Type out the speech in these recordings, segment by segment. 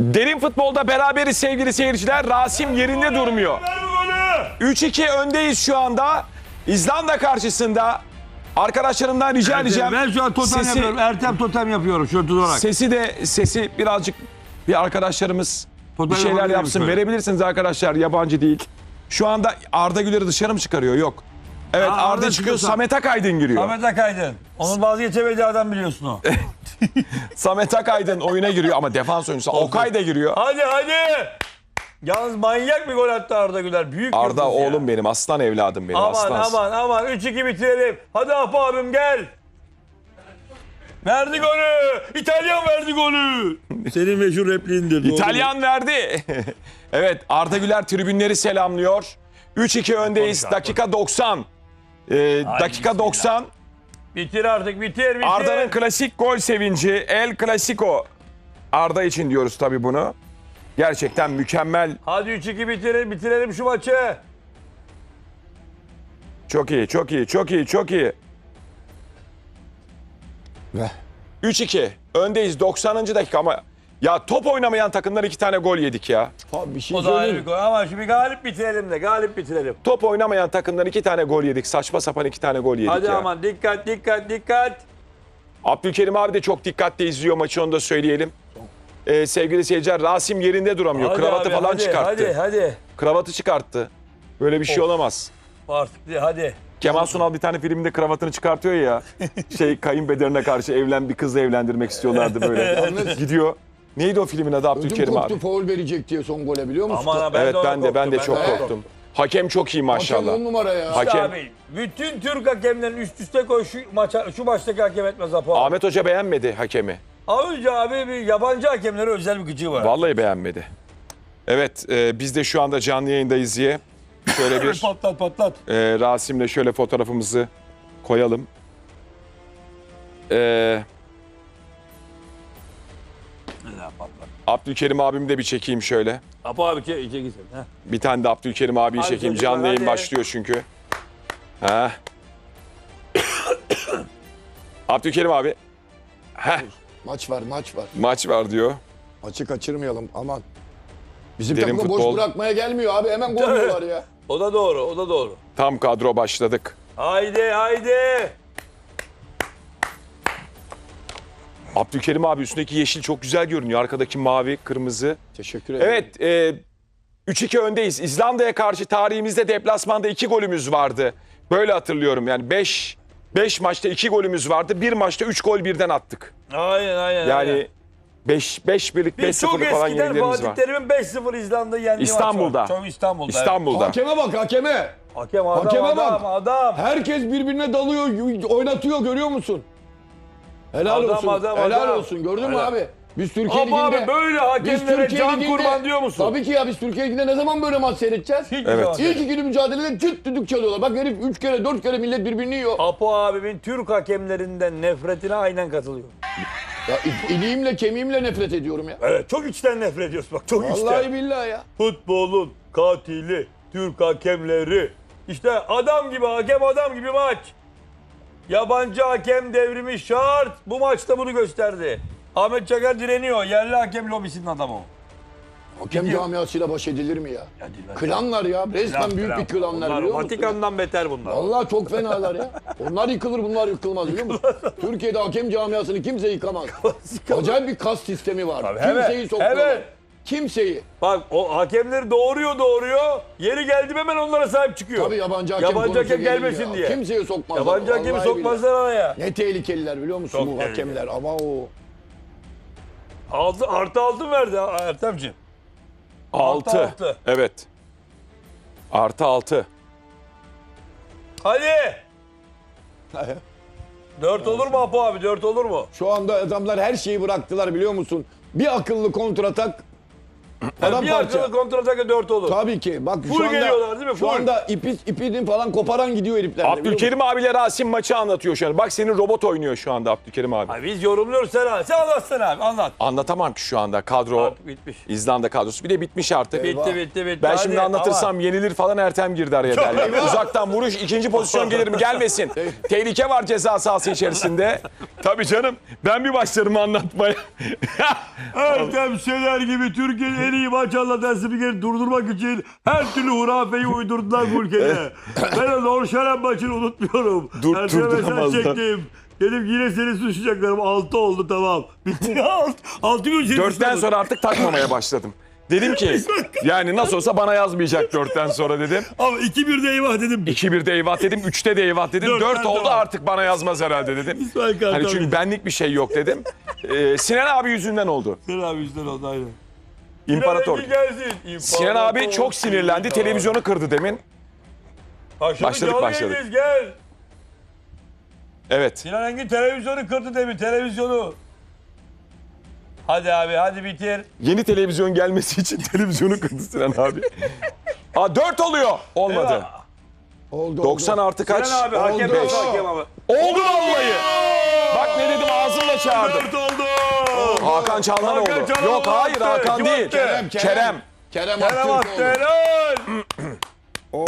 Derin futbolda beraberiz sevgili seyirciler. Rasim yerinde durmuyor. 3-2 öndeyiz şu anda. İzlanda karşısında. Arkadaşlarımdan rica edeceğim. Ben şu an totem Sesi- yapıyorum. Ertem totem yapıyorum şu tutarak. Sesi de sesi birazcık bir arkadaşlarımız Totem bir şeyler yapsın. şöyle. Verebilirsiniz arkadaşlar yabancı değil. Şu anda Arda Güler'i dışarı mı çıkarıyor? Yok. Evet Aa, Arda Arda çıkıyor çıkıyor. Samet Akaydın giriyor. Ahmet Akaydın. Onun vazgeçemediği adam biliyorsun o. Samet Akaydın oyuna giriyor ama defans oyuncusu Okay da giriyor. hadi hadi. Yalnız manyak bir gol attı Arda Güler. Büyük Arda yıldız ya. oğlum benim aslan evladım benim Aman aslan. aman aman 3-2 bitirelim. Hadi Apo abim gel. Verdi golü. İtalyan verdi golü. Senin meşhur repliğindir. doğru? İtalyan verdi. evet Arda Güler tribünleri selamlıyor. 3-2 öndeyiz. Dakika 90. Ee, dakika bismillah. 90. Bitir artık bitir bitir. Arda'nın klasik gol sevinci. El Clasico. Arda için diyoruz tabii bunu. Gerçekten mükemmel. Hadi 3-2 bitirelim, bitirelim şu maçı. Çok iyi, çok iyi, çok iyi, çok iyi. Ve 3-2. Öndeyiz 90. dakika ama ya top oynamayan takımlar iki tane gol yedik ya. abi bir şey O da ayrı bir söyleyeyim. gol ama şimdi galip bitirelim de galip bitirelim. Top oynamayan takımdan iki tane gol yedik. Saçma sapan iki tane gol yedik Hadi ya. aman dikkat dikkat dikkat. Abdülkerim abi de çok dikkatli izliyor maçı onu da söyleyelim. Ee, sevgili seyirciler Rasim yerinde duramıyor. Hadi Kravatı abi, falan hadi, çıkarttı. Hadi hadi. Kravatı çıkarttı. Böyle bir şey olamaz. Artık de, hadi. Kemal Sunal bir tane filmde kravatını çıkartıyor ya. şey kayınpederine karşı evlen bir kızla evlendirmek istiyorlardı böyle. Gidiyor. Neydi o filmin adı Ödüm Abdülkerim koptu abi? faul verecek diye son gole biliyor musun? Aman ha, ben evet de ona ben de ben de korktum, çok ben de korktum. Hakem çok iyi Hakem maşallah. on numara ya. Hakem- Abi bütün Türk hakemlerin üst üste koy şu maça şu maçtaki hakem etmez Apo. Ahmet Hoca beğenmedi hakemi. Önce abi bir yabancı hakemlere özel bir gıcığı var. Vallahi beğenmedi. Evet e, biz de şu anda canlı yayındayız diye şöyle bir patlat patlat. e, Rasim'le şöyle fotoğrafımızı koyalım. E, Abdülkerim abimi de bir çekeyim şöyle. Apo abi çek çek gitsin. Bir tane de Abdülkerim abiyi Hadi çekeyim. çocuklar, Canlı yayın hadi. başlıyor çünkü. Ha. Abdülkerim abi. Heh, Maç var maç var. maç var diyor. Maçı kaçırmayalım aman. Bizim Derin takımı futbol. boş bırakmaya gelmiyor abi. Hemen gol yiyorlar ya. O da doğru o da doğru. Tam kadro başladık. Haydi haydi. Abdülkerim abi üstündeki yeşil çok güzel görünüyor. Arkadaki mavi, kırmızı. Teşekkür ederim. Evet, e, 3-2 öndeyiz. İzlanda'ya karşı tarihimizde deplasmanda 2 golümüz vardı. Böyle hatırlıyorum yani 5 5 maçta 2 golümüz vardı. Bir maçta 3 gol birden attık. Aynen aynen. Yani 5 5 birlik Biz 5 çok 0'lık falan eskiden yenilerimiz Fatih var. Terim'in 5-0 İzlanda yendiği İstanbul'da. maç var. Çok İstanbul'da. İstanbul'da. Hakeme bak hakeme. Hakem adam Hakeme adam bak. adam. Herkes birbirine dalıyor, oynatıyor görüyor musun? Helal Adam, olsun. adam, Helal adam. olsun. Gördün mü abi? Biz Türkiye Ama Ligi'nde abi böyle hakemlere can Ligi'nde- kurban diyor musun? Tabii ki ya biz Türkiye Ligi'nde ne zaman böyle maç seyredeceğiz? Hiç Evet. zaman. İlk ikili mücadelede cırt düdük çalıyorlar. Bak herif 3 kere 4 kere millet birbirini yiyor. Apo abimin Türk hakemlerinden nefretine aynen katılıyor. Ya il- iliğimle kemiğimle nefret ediyorum ya. Evet çok içten nefret ediyorsun bak çok Vallahi içten. billahi ya. Futbolun katili Türk hakemleri. İşte adam gibi hakem adam gibi maç. Yabancı hakem devrimi şart. Bu maçta bunu gösterdi. Ahmet Çakar direniyor. Yerli hakem lobisinin adamı o. Hakem Gidiyor. camiasıyla baş edilir mi ya? Ya Klanlar ya. Resmen Klan, büyük klan. bir klanlar Onlar biliyor musun? Vatikan'dan beter bunlar. Vallahi çok fenalar ya. Onlar yıkılır bunlar yıkılmaz biliyor musun? Türkiye'de hakem camiasını kimse yıkamaz. Acayip bir kas sistemi var. Tabii, Kimseyi evet, sokmuyorlar. evet. Kimseyi. Bak o hakemleri doğuruyor doğuruyor. Yeri geldi hemen onlara sahip çıkıyor. Tabii yabancı hakem Yabancı hakem gelmesin ya. diye. Kimseyi sokmazlar. Yabancı hakemi sokmazlar araya. Ne tehlikeliler biliyor musun Çok bu tehlikeli. hakemler ama o. Altı, artı altın verdi Ertemciğim. 6. altı. Evet. Artı 6. Hadi. Dört olur mu Apo abi? Dört olur mu? Şu anda adamlar her şeyi bıraktılar biliyor musun? Bir akıllı kontratak Adam bir parça. kontrataka 4 olur. Tabii ki. Bak Full şu anda, geliyorlar değil mi? Şu Full. anda ipi, ipini falan koparan gidiyor herifler. Abdülkerim abiyle Rasim maçı anlatıyor şu an. Bak senin robot oynuyor şu anda Abdülkerim abi. Abi biz yorumluyoruz sen abi. Sen anlatsana abi anlat. Anlatamam ki şu anda kadro. Artık bitmiş. İzlanda kadrosu. Bir de bitmiş artık. Eyvah. Bitti bitti bitti. Ben Hadi, şimdi anlatırsam yenilir falan Ertem girdi araya derler. Uzaktan vuruş ikinci pozisyon gelir mi gelmesin. Tehlike var ceza sahası içerisinde. Tabii canım ben bir başlarım anlatmaya. Ertem Şener gibi Türkiye'nin en iyi maç anlatan spikeri durdurmak için her türlü hurafeyi uydurdular bu ülkede. ben o Norşelen maçını unutmuyorum. Dur- Ertem'e çektim. Dedim yine seni suçlayacaklarım. 6 oldu tamam. Bitti. 6 gün seni Dörtten suçladım. sonra artık takmamaya başladım. Dedim ki yani nasıl olsa bana yazmayacak dörtten sonra dedim. Ama 2-1'de eyvah dedim. 2-1'de eyvah dedim, 3'te de eyvah dedim. Dörtten 4 oldu sonra. artık bana yazmaz herhalde dedim. Hani çünkü benlik bir şey yok dedim. Ee, Sinan abi yüzünden oldu. Sinan abi yüzden oldu aynen. İmparator. İmparator. Sinan abi çok sinirlendi. Televizyonu kırdı demin. Başladık, Başladık, başladık. Gel. Evet. Sinan Engin televizyonu kırdı demin televizyonu. Hadi abi hadi bitir. Yeni televizyon gelmesi için televizyonu kırdı Sinan abi. Aa 4 oluyor. Olmadı. Oldu, 90 artı kaç? Sinan abi hakem Oldu. yok hakem ama. Oldu vallahi. Bak ne dedim ağzımla çağırdım. Dört oldu. Hakan Çalhanoğlu. Hakan Çalhanoğlu Yok hayır attı. Hakan Kim değil. attı? Kerem, Kerem. Kerem, Kerem attı helal.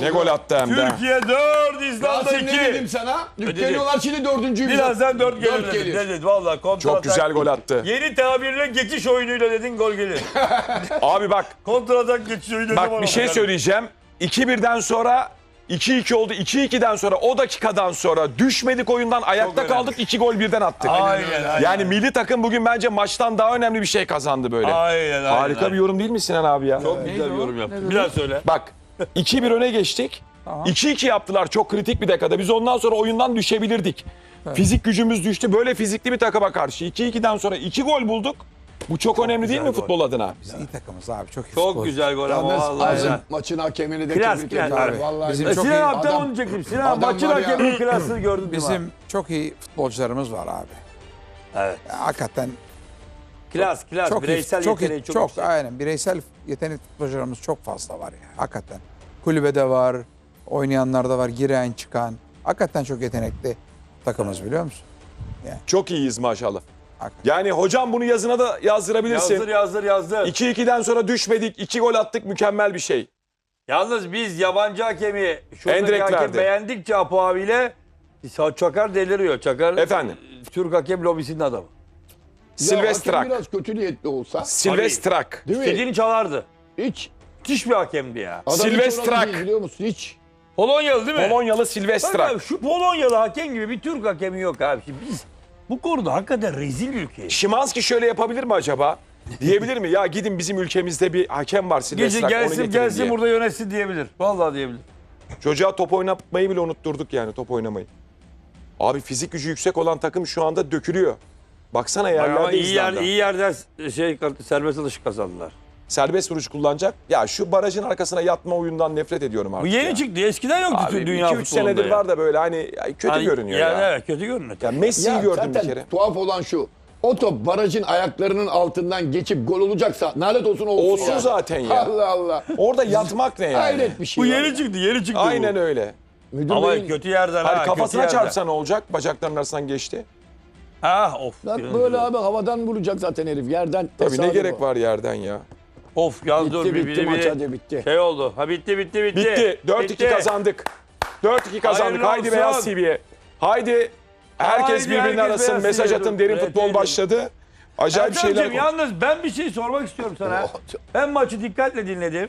Ne gol attı hem de. Türkiye 4 İzlanda Rasim ne dedim 2. sana? Ödedi. Yükleniyorlar şimdi dördüncüyü Birazdan 4 gelir Dört dedim. gelir. Ne dedi valla kontra Çok atak. güzel gol attı. Yeni tabirle geçiş oyunuyla dedin gol gelir. Abi bak kontra atak geçiş oyunu ne bak bir şey söyleyeceğim. 2-1'den sonra 2-2 oldu. 2-2'den sonra o dakikadan sonra düşmedik oyundan ayakta önemli. kaldık. 2 gol birden attık. Aynen aynen. Yani milli takım bugün bence maçtan daha önemli bir şey kazandı böyle. Aynen aynen. Harika bir yorum değil mi Sinan abi ya? Çok güzel bir yorum yaptın. Bir daha söyle. Bak 2-1 öne geçtik. 2-2 yaptılar çok kritik bir dakikada. Biz ondan sonra oyundan düşebilirdik. Fizik gücümüz düştü. Böyle fizikli bir takıma karşı 2-2'den sonra 2 gol bulduk. Bu çok, önemli değil mi gol. futbol adına? Biz iyi takımız abi çok iyi Çok güzel gol ama vallahi. Maçın hakemini de Klas, tebrik ediyorum. abi. Vallahi Bizim billahi. çok Sinan iyi. abi Adam- onu diyecektim. Sinan adam maçın hakeminin klasını gördün değil mi? Bizim çok iyi futbolcularımız var abi. Evet. Ya, hakikaten Klas, klas. çok Bireysel iyi, çok yeteneği iyi, çok, çok, yüksek. aynen bireysel yetenek futbolcularımız çok fazla var ya. Hakikaten. Kulübede var, oynayanlar da var, giren çıkan. Hakikaten çok yetenekli takımız biliyor musun? Çok iyiyiz maşallah. Hakikaten. Yani hocam bunu yazına da yazdırabilirsin. Yazdır yazdır yazdır. 2-2'den sonra düşmedik. 2 gol attık. Mükemmel bir şey. Yalnız biz yabancı hakemi, şuradaki hakem verdi. beğendikçe Apo abiyle Çakar deliriyor. Çakar Efendim? Türk hakem lobisinin adamı. Silvestrak. biraz kötü niyetli olsa. Silvestrak. Değil mi? İstediğini çalardı. Hiç. Müthiş bir hakemdi ya. Adam hiç Silvestrak. oralı değil, biliyor musun? Hiç. Polonyalı değil mi? Polonyalı Bak Silvestrak. abi, şu Polonyalı hakem gibi bir Türk hakemi yok abi. Şimdi biz bu konuda hakikaten rezil bir ülkeyiz. Şimanski şöyle yapabilir mi acaba? Diyebilir mi? Ya gidin bizim ülkemizde bir hakem var Gece Silvestrak onu gelsin getirin gelsin diye. burada yönetsin diyebilir. Vallahi diyebilir. Çocuğa top oynatmayı bile unutturduk yani top oynamayı. Abi fizik gücü yüksek olan takım şu anda dökülüyor. Baksana Bak yerlerde ama iyi, yer, İzlanda. iyi yerden şey serbest atış kazandılar. Serbest vuruş kullanacak. Ya şu barajın arkasına yatma oyundan nefret ediyorum Bu artık yeni ya. çıktı. Eskiden yoktu Abi dünya 2-3 futbolunda senedir ya. var da böyle hani ya kötü Hani- görünüyor yani ya. Evet kötü görünüyor. Ya Messi'yi Ya gördüm zaten bir kere. tuhaf olan şu. O top barajın ayaklarının altından geçip gol olacaksa lanet olsun olsun. Olsun ya. zaten ya. Allah Allah. Orada yatmak ne yani? Hayret bir şey. Bu var yeni ya. çıktı, yeni çıktı Aynen bu. öyle. Müdür Ama beyin- kötü yerden Hani ha. kafasına yerden. çarpsa ne olacak? Bacaklarının arasından geçti. Ha of. Lan inanılmaz. böyle abi havadan vuracak zaten herif. Yerden Tabii ne tesadüf gerek o. var yerden ya. Of yaz dur. Bitti bir- bitti bir- maç bir- hadi bitti. Şey oldu. Ha bitti bitti bitti. Bitti. 4-2 Bitti. kazandık. 4-2 kazandık. Hayırlı Haydi olsun. Beyaz TV'ye. Haydi herkes Haydi birbirine herkes arasın. Beyaz Mesaj TV'ye atın. Derin Evet, futbol evet. başladı. Acayip şeyler. Ertem'cim yalnız ben bir şey sormak istiyorum sana. Ben maçı dikkatle dinledim.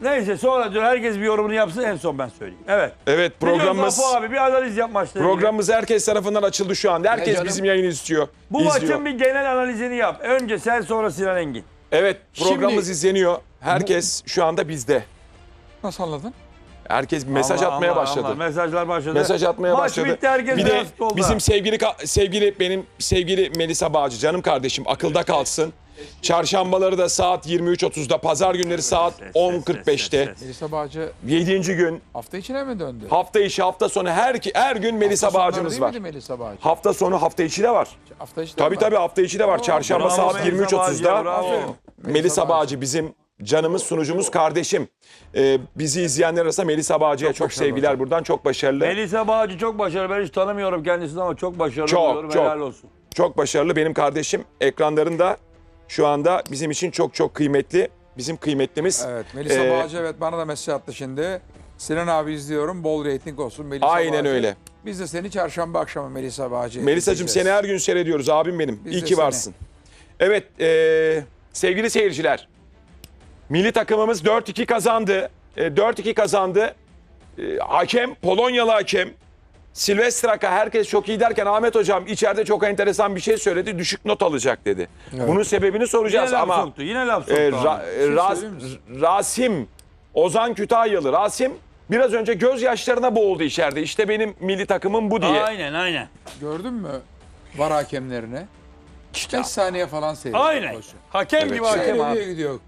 Neyse sonra dur herkes bir yorumunu yapsın en son ben söyleyeyim. Evet. Evet Programımız... Apo abi bir analiz yap maçla ilgili. programımız herkes tarafından açıldı şu anda. Ne Herkes canım? bizim yayını istiyor. Bu izliyor. maçın bir genel analizini yap. Önce sen sonra Sinan Engin. Evet programımız Şimdi- izleniyor. Herkes şu anda bizde. Nasıl anladın? Herkes bir mesaj Allah, atmaya Allah, başladı. Allah. Mesajlar başladı. Mesaj atmaya Maç başladı. bitti herkes bir de bizim sevgili ka- sevgili benim sevgili Melisa Bağcı canım kardeşim akılda kalsın. Çarşambaları da saat 23.30'da, pazar günleri saat Ses, ses, 10.45'te. ses, ses. Melisa Bağcı 7. gün hafta içine mi döndü? hafta içi hafta sonu her ki her gün Melisa Hafta sonları Bağcımız değil var. miydi Melisa Bağcı? Hafta sonu hafta içi de var. Hafta içi de Tabii var. tabii hafta içi de var. Çarşamba Bravo saat Melisa Bağcı'ya, 23.30'da bravo. Melisa Bağcı. Bizim canımız sunucumuz kardeşim. Ee, bizi izleyenler arasında Melisa Bağcı'ya çok, sevgiler buradan çok başarılı. Melisa Bağcı çok başarılı. Ben hiç tanımıyorum kendisini ama çok başarılı Çok, diyorum. çok. Helal olsun. Çok başarılı benim kardeşim. Ekranlarında şu anda bizim için çok çok kıymetli. Bizim kıymetlimiz. Evet Melisa Ee, Bağcı evet bana da mesaj attı şimdi. Sinan abi izliyorum bol reyting olsun Melisa Aynen Bağcı. öyle. Biz de seni çarşamba akşamı Melisa Bağcı. Melisa'cığım seni her gün seyrediyoruz abim benim. Biz İyi ki seni. varsın. Evet e, sevgili seyirciler. Milli takımımız 4-2 kazandı. E, 4-2 kazandı. E, hakem Polonyalı hakem. Silvestraka herkes çok iyi derken Ahmet hocam içeride çok enteresan bir şey söyledi. Düşük not alacak dedi. Bunun sebebini Yine soracağız laf ama soktu. Yine laf soktu. e. Ra- Ras- misin? Rasim Ozan Kütahyalı. Rasim biraz önce gözyaşlarına boğuldu içeride. İşte benim milli takımım bu diye. Aynen aynen. Gördün mü var hakemlerini? 5 saniye falan seyrediyor. Aynen. pozisyon. Hakem Evet. gibi hakem abi. gidiyor.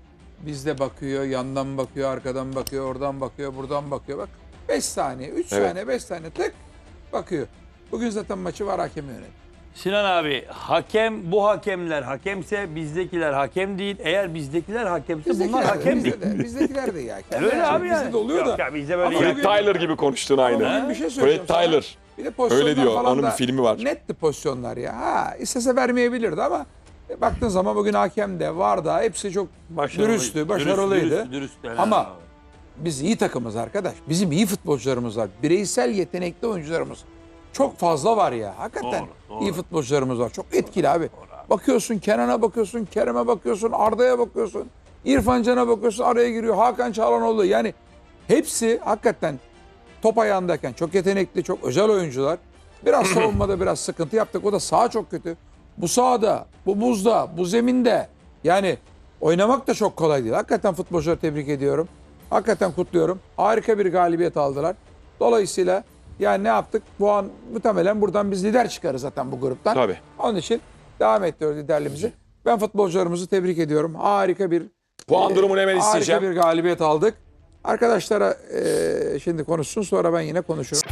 Bizde bakıyor, yandan bakıyor, arkadan bakıyor, oradan bakıyor, buradan bakıyor. Bak 5 saniye, 3 Evet. saniye, 5 saniye tık bakıyor. Bugün zaten maçı var hakemi yönetiyor. Sinan abi hakem bu hakemler hakemse bizdekiler hakem değil. Eğer bizdekiler hakemse bunlar Bizdekiler de, hakem değil. bizde de, bizdekiler de ya. Öyle abi Bizde yani. de oluyor Yok da. ya bizde böyle Ama yani. Fred Tyler gibi konuştun aynı. Bugün bir şey söyleyeceğim Fred sana. Tyler. Bir de pozisyonlar Öyle diyor, falan onun da bir filmi var. Netti pozisyonlar ya. Ha, istese vermeyebilirdi ama e, baktığın zaman bugün hakem de var da hepsi çok Başarılıydı. dürüsttü, başarılıydı. Dürüst, dürüst, helal Ama abi. Biz iyi takımız arkadaş. Bizim iyi futbolcularımız var. Bireysel yetenekli oyuncularımız çok fazla var ya. Hakikaten Doğru, doğru. iyi futbolcularımız var. Çok etkili abi. Bakıyorsun Kenan'a bakıyorsun, Kerem'e bakıyorsun, Arda'ya bakıyorsun. İrfan Can'a bakıyorsun araya giriyor. Hakan Çağlanoğlu yani hepsi hakikaten top ayağındayken çok yetenekli, çok özel oyuncular. Biraz savunmada biraz sıkıntı yaptık. O da sağ çok kötü. Bu sahada, bu buzda, bu zeminde yani oynamak da çok kolay değil. Hakikaten futbolcuları tebrik ediyorum. Hakikaten kutluyorum. Harika bir galibiyet aldılar. Dolayısıyla yani ne yaptık? Bu an muhtemelen buradan biz lider çıkarız zaten bu gruptan. Tabii. Onun için devam ettiriyoruz liderliğimizi. Ben futbolcularımızı tebrik ediyorum. Harika bir Puan durumunu hemen harika isteyeceğim. bir galibiyet aldık. Arkadaşlara eee, şimdi konuşsun sonra ben yine konuşurum.